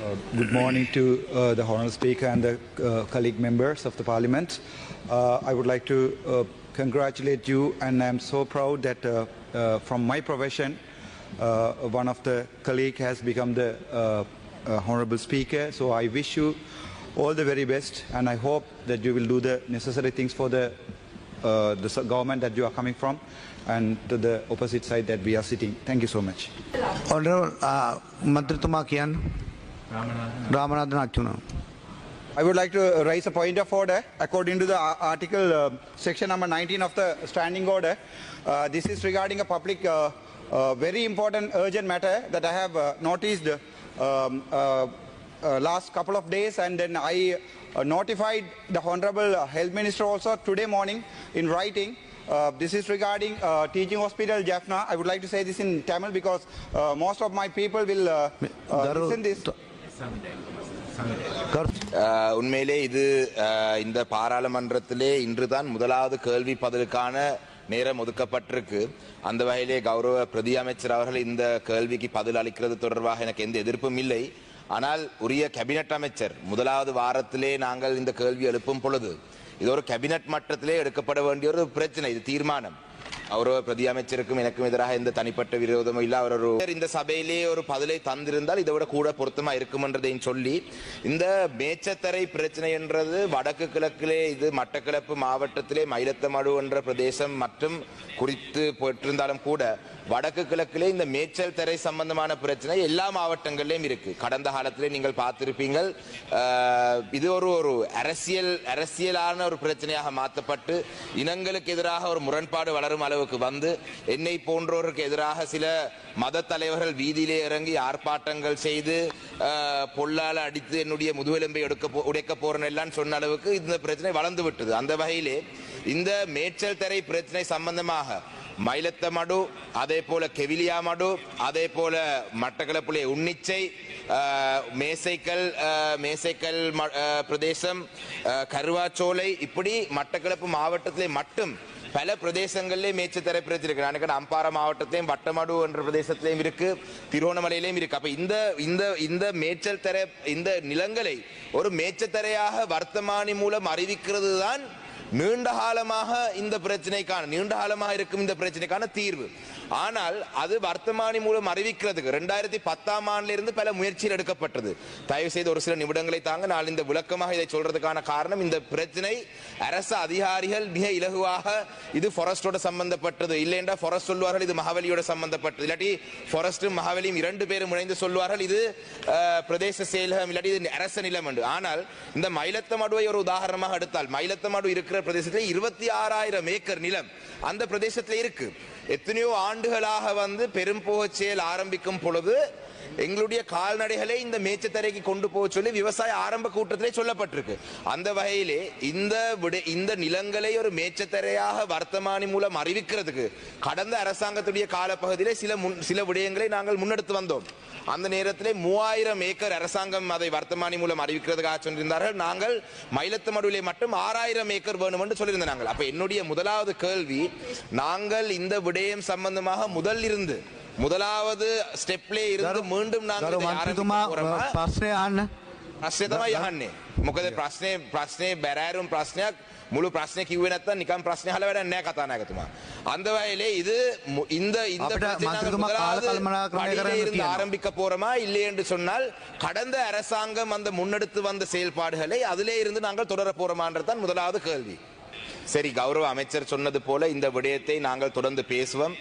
Uh, good morning to uh, the Honorable Speaker and the uh, colleague members of the parliament. Uh, I would like to uh, congratulate you, and I'm so proud that uh, from my profession, one of the colleague has become the honorable speaker. So I wish you all the very best, and I hope that you will do the necessary things for the uh, the government that you are coming from and to the opposite side that we are sitting. Thank you so much. Honorable. I would like to raise a point of order. According to the uh, article, uh, section number 19 of the standing order, uh, this is regarding a public, uh, uh very important urgent matter that I have uh, noticed um, last couple of days and then I notified the Honorable Health Minister also today morning in writing uh, this is regarding uh, teaching hospital Jaffna. I would like to say this in Tamil because uh, most of my people will uh, uh, listen this. உண்மையிலே இது இந்த பாராளுமன்றத்திலே இன்றுதான் முதலாவது கேள்வி பதிலுக்கான நேரம் ஒதுக்கப்பட்டிருக்கு அந்த வகையிலே கௌரவ பிரதி அமைச்சர் அவர்கள் இந்த கேள்விக்கு பதில் அளிக்கிறது தொடர்பாக எனக்கு எந்த எதிர்ப்பும் இல்லை ஆனால் உரிய கேபினட் அமைச்சர் முதலாவது வாரத்திலே நாங்கள் இந்த கேள்வி எழுப்பும் பொழுது இது ஒரு கேபினட் மட்டத்திலே எடுக்கப்பட வேண்டிய ஒரு பிரச்சனை இது தீர்மானம். கௌரவ பிரதி அமைச்சருக்கும் எனக்கும் எதிராக எந்த தனிப்பட்ட விரோதமும் இல்ல. அவர் ஒரு இந்த சபையிலே ஒரு பதிலை தந்திருந்தால் இதை விட கூட பொருத்தமா இருக்கும்ன்றதையும் சொல்லி இந்த மேச்சத்தரை பிரச்சனை என்றது வடக்கு கிழக்கிலே இது மட்டக்கிழப்பு மாவட்டத்திலே மயிலத்தமடு என்ற பிரதேசம் மற்றும் குறித்து பெற்றிருந்தாலும் கூட வடக்கு கிழக்கிலே இந்த மேச்சல் தரை சம்பந்தமான பிரச்சனை எல்லா மாவட்டங்களிலும் இருக்கு. கடந்த காலத்திலே நீங்கள் பார்த்திருப்பீங்கள் இது ஒரு ஒரு அரசியல் அரசியலான ஒரு பிரச்சனையாக மாற்றப்பட்டு இனங்களுக்கு எதிராக ஒரு முரண்பாடு வளரும் அளவு அளவுக்கு வந்து என்னை போன்றோருக்கு எதிராக சில மத தலைவர்கள் வீதியிலே இறங்கி ஆர்ப்பாட்டங்கள் செய்து பொல்லால் அடித்து என்னுடைய முதுகெலும்பை எடுக்க உடைக்க போறேன் எல்லாம் சொன்ன அளவுக்கு இந்த பிரச்சனை வளர்ந்து விட்டது. அந்த வகையிலே இந்த மேய்ச்சல் தரை பிரச்சனை சம்பந்தமாக மயிலத்தமடு அதே போல கெவிலியாமடு அதே போல மட்டக்களப்புலே உன்னிச்சை மேசைக்கல் மேசைக்கல் ம- பிரதேசம் கருவாச்சோலை இப்படி மட்டக்களப்பு மாவட்டத்திலே மட்டும் பல பிரதேசங்களிலே மேய்ச்சத்தரை பிரச்சனை இருக்கு நான் நினைக்கிறேன் அம்பாறை மாவட்டத்திலையும் வட்டமடு என்ற பிரதேசத்திலையும் இருக்கு திருவோணமலையிலையும் இருக்கு. அப்ப இந்த இந்த இந்த மேய்ச்சல் தர இந்த நிலங்களை ஒரு மேய்ச்சத்தரையாக வர்த்தமானி மூலம் அறிவிக்கிறது தான் நீண்ட காலமாக இந்த பிரச்சனைக்கான நீண்ட காலமாக இருக்கும் இந்த பிரச்சனைக்கான தீர்வு. ஆனால் அது வர்த்தமானி மூலம் அறிவிக்கிறதுக்கு ரெண்டாயிரத்தி பத்தாம் ஆண்டிலிருந்து பல முயற்சிகள் எடுக்கப்பட்டது. தயவு செய்து ஒரு சில நிமிடங்களை தாங்க நான் இந்த விளக்கமாக இதை சொல்றதுக்கான காரணம் இந்த பிரச்சனை அரசு அதிகாரிகள் மிக இலகுவாக இது ஃபாரஸ்டோட சம்பந்தப்பட்டது. இல்லைன்றா ஃபாரஸ்ட் சொல்வார்கள் இது மகாவலியோட சம்பந்தப்பட்டது. இல்லாட்டி ஃபாரஸ்டும் மகாவலியும் இரண்டு பேரும் இணைந்து சொல்வார்கள் இது பிரதேச செயலகம் இல்லாட்டி இது அரச நிலம் என்று. ஆனால் இந்த மயிலத்தமடுவை ஒரு உதாரணமாக எடுத்தால் மயிலத்தமடு இருக்கிற பிரதேசத்தில் இருபத்தி ஆறாயிரம் ஏக்கர் நிலம் அந்த பிரதேசத்தில் இருக்கு. எத்தனையோ ஆண்டுகளாக வந்து பெரும்போகச் செயல் ஆரம்பிக்கும் பொழுது எங்களுடைய கால்நடைகளை இந்த மேச்சத்தரைக்கு கொண்டு போக சொல்லி விவசாய ஆரம்ப கூட்டத்திலே சொல்லப்பட்டிருக்கு. அந்த வகையிலே இந்த இந்த நிலங்களை ஒரு மேச்சத்தரையாக வர்த்தமானி மூலம் அறிவிக்கிறதுக்கு கடந்த அரசாங்கத்துடைய காலப்பகுதியிலே சில முன் சில விடயங்களை நாங்கள் முன்னெடுத்து வந்தோம். அந்த நேரத்திலே மூவாயிரம் ஏக்கர் அரசாங்கம் அதை வர்த்தமானி மூலம் அறிவிக்கிறதுக்காக சொல்லியிருந்தார்கள். நாங்கள் மயிலத்துமடுவிலே மட்டும் ஆறாயிரம் ஏக்கர் வேணும் என்று சொல்லியிருந்தோம் நாங்கள். அப்ப என்னுடைய முதலாவது கேள்வி நாங்கள் இந்த விடயம் சம்பந்தமாக முதல் இருந்து முதலாவது ස්ටෙප්ලේ ඉරද මීண்டும் නාංගල ආරම්භ මොකද ප්‍රශ්නේ ප්‍රශ්නේ බැරෑරුම් ප්‍රශ්නයක් මුළු ප්‍රශ්නේ කිව්වේ නැත්තම් නිකන් ප්‍රශ්නේ අහලා වැඩක් නැහැ කතානායකතුමා அந்தவகையிலே இது இந்த இந்த இருந்து ஆரம்பிக்க போறோமா இல்லை என்று சொன்னால் கடந்த அரசாங்கம் அந்த முன்னெடுத்து வந்த செயல்பாடுகளை அதிலே இருந்து நாங்கள் தொடர போறோமான்றதான் முதலாவது கேள்வி. சரி கௌரவ அமைச்சர் சொன்னது போல இந்த விடயத்தை நாங்கள் தொடர்ந்து பேசுவோம்.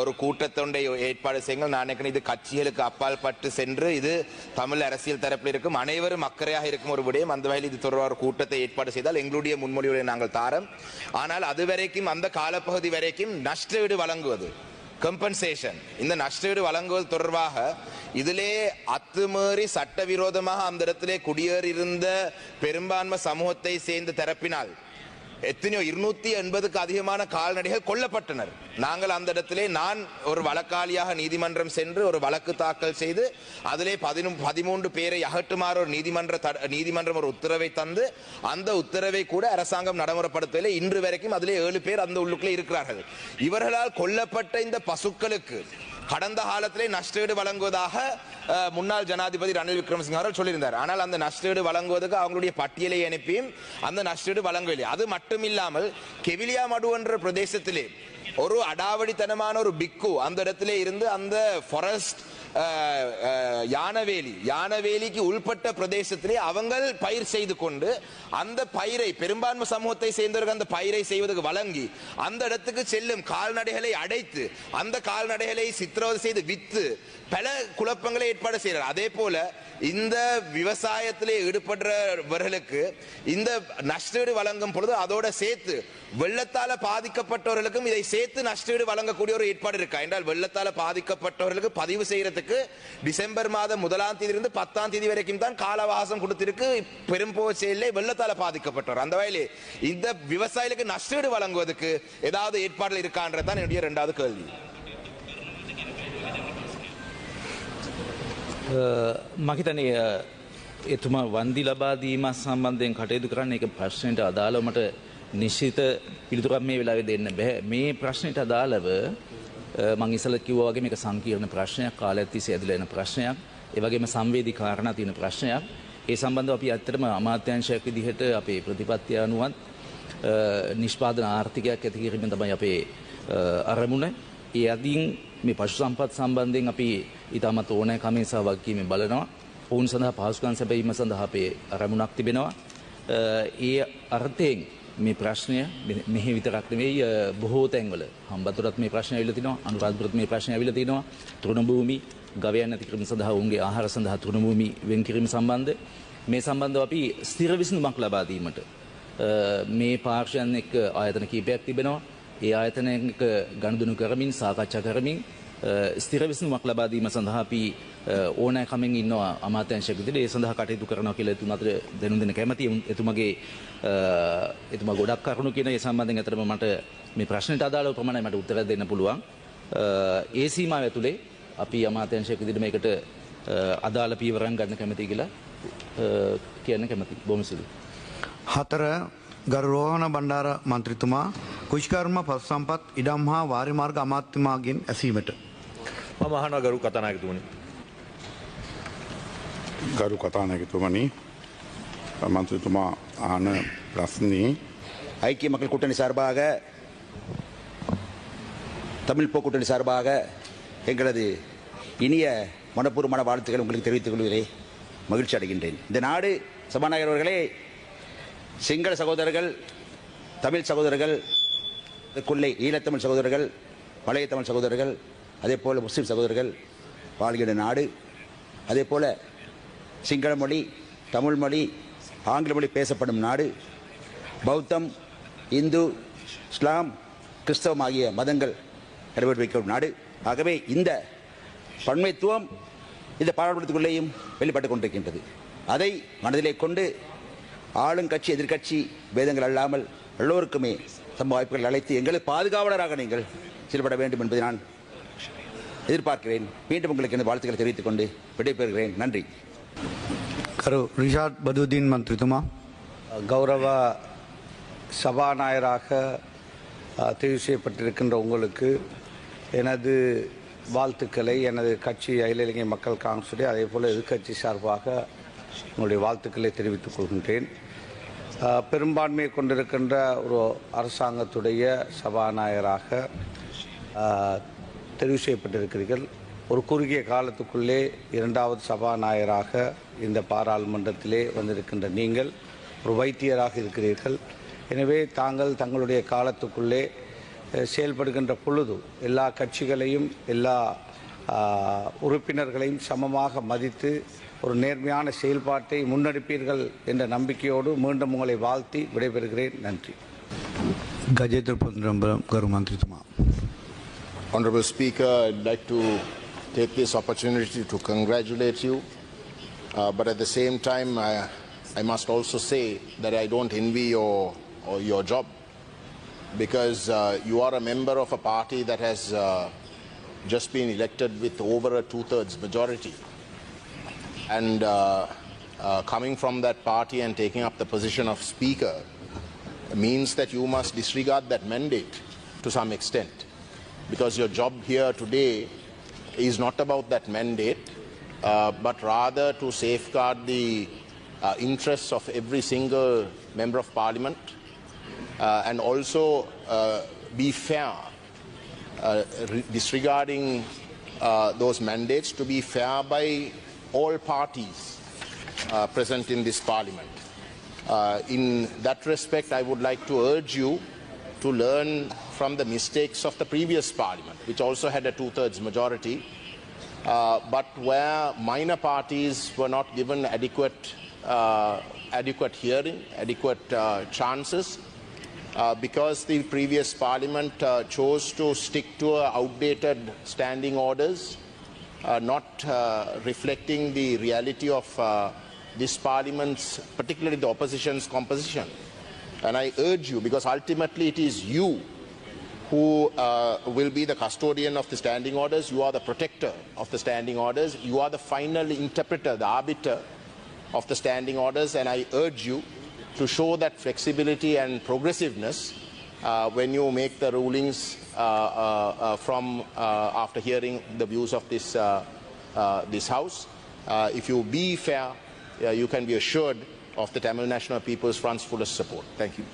ஒரு கூட்டத்தொண்டை ஏற்பாடு செய்யுங்கள். நான் நினைக்கிறேன் இது கட்சிகளுக்கு அப்பால் பட்டு சென்று இது தமிழ் அரசியல் தரப்பில் இருக்கும் அனைவரும் அக்கறையாக இருக்கும் ஒரு விடயம். அந்த வகையில் இது தொடர்பாக கூட்டத்தை ஏற்பாடு செய்தால் எங்களுடைய முன்மொழிவுகளை நாங்கள் தாரம். ஆனால் அது வரைக்கும் அந்த காலப்பகுதி வரைக்கும் நஷ்டஈடு வழங்குவது கம்பன்சேஷன் இந்த நஷ்டஈடு வழங்குவது தொடர்பாக இதிலே அத்துமீறி சட்டவிரோதமாக அந்த இடத்திலே குடியேறியிருந்த பெரும்பான்மை சமூகத்தை சேர்ந்த தரப்பினால் எத்தனையோ இருநூத்தி எண்பதுக்கு அதிகமான கால்நடைகள் கொல்லப்பட்டனர். நாங்கள் அந்த இடத்திலே நான் ஒரு வழக்காளியாக நீதிமன்றம் சென்று ஒரு வழக்கு தாக்கல் செய்து அதிலே பதினு பதிமூன்று பேரை அகற்றுமாறு ஒரு நீதிமன்ற தட- நீதிமன்றம் ஒரு உத்தரவை தந்து அந்த உத்தரவை கூட அரசாங்கம் நடைமுறைப்படுத்தவில்லை. இன்று வரைக்கும் அதிலே ஏழு பேர் அந்த உள்ளுக்குள்ளே இருக்கிறார்கள். இவர்களால் கொல்லப்பட்ட இந்த பசுக்களுக்கு கடந்த காலத்திலே நஷ்டஈடு வழங்குவதாக முன்னாள் ஜனாதிபதி ரணில் விக்ரமசிங்க அவர்கள் சொல்லியிருந்தார். ஆனால் அந்த நஷ்டஈடு வழங்குவதற்கு அவங்களுடைய பட்டியலை அனுப்பியும் அந்த நஷ்டஈடு வழங்கவில்லை. அது மட்டும் மட்டுமில்லாமல் கெவிலியா மடு என்ற பிரதேசத்திலே ஒரு அடாவடித்தனமான ஒரு பிக்கு அந்த இடத்திலே இருந்து அந்த ஃபாரஸ்ட் யானவேலி யானவேலிக்கு உள்பட்ட பிரதேசத்திலே அவங்கள் பயிர் செய்து கொண்டு அந்த பயிரை பெரும்பான்மை சமூகத்தை சேர்ந்தவர்கள் அந்த பயிரை செய்வதற்கு வழங்கி அந்த இடத்துக்கு செல்லும் கால்நடைகளை அடைத்து அந்த கால்நடைகளை சித்திரவதை செய்து வித்து பல குழப்பங்களை ஏற்பாடு செய்கிறார் அதே போல இந்த விவசாயத்திலே ஈடுபடுறவர்களுக்கு இந்த நஷ்டஈடு வழங்கும் பொழுது அதோட சேர்த்து வெள்ளத்தால பாதிக்கப்பட்டவர்களுக்கும் இதை சேர்த்து நஷ்டஈடு வழங்கக்கூடிய ஒரு ஏற்பாடு இருக்கா? என்றால் வெள்ளத்தால பாதிக்கப்பட்டவர்களுக்கு பதிவு செய்யறதுக்கு டிசம்பர் மாதம் முதலாம் தேதி இருந்து பத்தாம் தேதி வரைக்கும் தான் கால அவகாசம் கொடுத்திருக்கு பெரும்போச்சையிலே வெள்ளத்தால பாதிக்கப்பட்டவர். அந்த வகையிலே இந்த விவசாயிகளுக்கு நஷ்டஈடு வழங்குவதற்கு ஏதாவது ஏற்பாடுகள் இருக்கான்றதான் என்னுடைய இரண்டாவது கேள்வி. මහිතනය එතුමා වන්දි ලබාදීමත් සම්බන්ධයෙන් කටයුතු කරන්න එක ප්‍රශ්නයට අදාළමට නිශ්චිත පිළිතුරක් මේ වෙලාවෙ දෙන්න බැහැ. මේ ප්‍රශ්නයට අදාළව මං ඉසල කිව්වා වගේ මේක සංකීර්ණ ප්‍රශ්නයක් කාලයක් තිස්සේ ඇදලා එන ප්‍රශ්නයක්. ඒ වගේම සංවේදී කාරණා තියෙන ප්‍රශ්නයක්. ඒ සම්බන්ධව අපි ඇත්තටම අමාත්‍යංශයක් විදිහට අපේ ප්‍රතිපත්තිය අනුවත් අ, නිෂ්පාදන ආර්ථිකයක් ඇති කිරීම තමයි අපේ අ, අරමුණ. ඒ අදින් මේ පශු සම්පත් සම්බන්ධයෙන් අපි ඉතාමත් ඕනෑ කමේ සහ වගකීමෙන් බලනවා. ඔවුන් සඳහා පහසුකම් සැපීම සඳහා අපේ අරමුණක් තිබෙනවා. අ, ඒ අර්ථයෙන් මේ ප්‍රශ්නය මෙ- මෙහි විතරක් නෙවෙයි අ, බොහෝ තැන්වල හම්බතුරත් මේ ප්‍රශ්න ඇවිල්ලා තිනවා අනුරාධපුරත් මේ ප්‍රශ්න ඇවිල්ලා තිනවා. තෘණභූමි ගවයන් නැති කිරීම සඳහා ඔවුන්ගේ ආහාර සඳහා තෘණභූමි වෙන් කිරීම සම්බන්ධ. මේ සම්බන්ධව අපි ස්ථිර විසඳුමක් ලබා දීමට අ, මේ පාර්ශයන් එක්ක ආයතන කීපයක් තිබෙනවා. ඒ ආයතනයක ගණදුනු කරමින් සාකච්ඡා කරමින් අ, ස්ථිර විසඳුමක් ලබා දීම සඳහා අපි අ, ඕනෑකමින් ඉන්නවා අමාත්‍යංශයක් විදිහට ඒ සඳහා කටයුතු කරනවා කියලා එතුමාට දැනුම් දෙන්න කැමතියි උන්- එතුමගේ අ, එතුමා ගොඩක් කරුණු කියන ඒ සම්බන්ධයෙන් අතරම මට මේ ප්‍රශ්නයට අදාළව ප්‍රමාණය මට උත්තර දෙන්න පුළුවන්. අ, ඒ සීමාව ඇතුලේ අපි අමාත්‍යංශයක් විදිහට මේකට අ, අදාළ පියවරන් ගන්න කැමතියි කියලා අ, කියන්න කැමතියි බොහොම සුළුයි. හතර ගරු රෝහණ බණ්ඩාර මන්ත්‍රතුමා කුෂ්කර්ම පස් සම්පත් ඉඩම් හා වාරිමාර්ග අමාත්‍යමාගෙන් ඇසීමට. මම අහනවා ගරු කතානායකතුමනි. ගරු කතානැකතුමනි මන්ත්‍රතුමා ආන ප්‍රශ්නී ஐக்கிய மக்கள் கூட்டணி சார்பாக தமிழ் போ கூட்டணி சார்பாக எங்களது இனிய மனப்பூர்வமான வாழ்த்துக்கள் உங்களுக்கு தெரிவித்துக் கொள்கிறேன் மகிழ்ச்சி அடைகின்றேன் இந்த நாடு சபாநாயகர் அவர்களே சிங்கள சகோதரர்கள் தமிழ் சகோதரர்கள் கொள்ளை ஈழத்தமிழ் சகோதரர்கள் பழைய தமிழ் சகோதரர்கள் அதே போல் முஸ்லீம் சகோதரர்கள் வாழ்கிற நாடு அதே போல் சிங்கள மொழி தமிழ் மொழி ஆங்கில மொழி பேசப்படும் நாடு பௌத்தம் இந்து இஸ்லாம் கிறிஸ்தவம் ஆகிய மதங்கள் கடைபிடிக்கும் நாடு. ஆகவே இந்த பன்மைத்துவம் இந்த பாராளுமன்றத்துக்குள்ளேயும் வெளிப்பட்டுக் கொண்டிருக்கின்றது. அதை மனதிலே கொண்டு ஆளும் கட்சி எதிர்க்கட்சி பேதங்கள் அல்லாமல் எல்லோருக்குமே தம் வாய்ப்புகள் அழைத்து எங்களை பாதுகாவலராக நீங்கள் செயல்பட வேண்டும் என்பதை நான் எதிர்பார்க்கிறேன். மீண்டும் உங்களுக்கு எனது வாழ்த்துக்களை தெரிவித்துக் கொண்டு விடைபெறுகிறேன். நன்றி. கரு ரிஷாட் பதுதீன் மந்திரிதுமா. கௌரவ சபாநாயகராக தெரிவு செய்யப்பட்டிருக்கின்ற உங்களுக்கு எனது வாழ்த்துக்களை எனது கட்சி அகில இலங்கை மக்கள் காங்கிரசுடைய அதே போல் எதிர்கட்சி சார்பாக உங்களுடைய வாழ்த்துக்களை தெரிவித்துக் கொள்கின்றேன். பெரும்பான்மையை கொண்டிருக்கின்ற ஒரு அரசாங்கத்துடைய சபாநாயகராக தெரிவு செய்யப்பட்டிருக்கிறீர்கள். ஒரு குறுகிய காலத்துக்குள்ளே இரண்டாவது சபாநாயகராக இந்த பாராளுமன்றத்திலே வந்திருக்கின்ற நீங்கள் ஒரு வைத்தியராக இருக்கிறீர்கள். எனவே தாங்கள் தங்களுடைய காலத்துக்குள்ளே செயல்படுகின்ற பொழுது எல்லா கட்சிகளையும் எல்லா உறுப்பினர்களையும் சமமாக மதித்து Honorable Speaker, I'd like to take this opportunity to congratulate you, uh, but at the same time, I, must also say that I don't envy your, your job because uh, you are a member of a party that has uh, just been elected with over a two-thirds majority. And uh, uh, coming from that party and taking up the position of Speaker means that you must disregard that mandate to some extent. Because your job here today is not about that mandate, uh, but rather to safeguard the uh, interests of every single member of parliament uh, and also uh, be fair, disregarding those mandates to be fair by all parties uh, present in this parliament. Uh, in that respect, I would like to urge you to learn from the mistakes of the previous parliament, which also had a two thirds majority, uh, but where minor parties were not given adequate, uh, adequate hearing, adequate uh, chances, uh, because the previous parliament uh, chose to stick to uh, outdated standing orders, not uh, reflecting the reality of uh, this parliament's, particularly the opposition's composition. And I urge you, because ultimately it is you who uh, will be the custodian of the standing orders, you are the protector of the standing orders, you are the final interpreter, the arbiter of the standing orders, and I urge you to show that flexibility and progressiveness uh, when you make the rulings uh, uh, uh, from after hearing the views of this, this House. If you be fair, you can be assured of the Tamil National People's Front's fullest support. Thank you.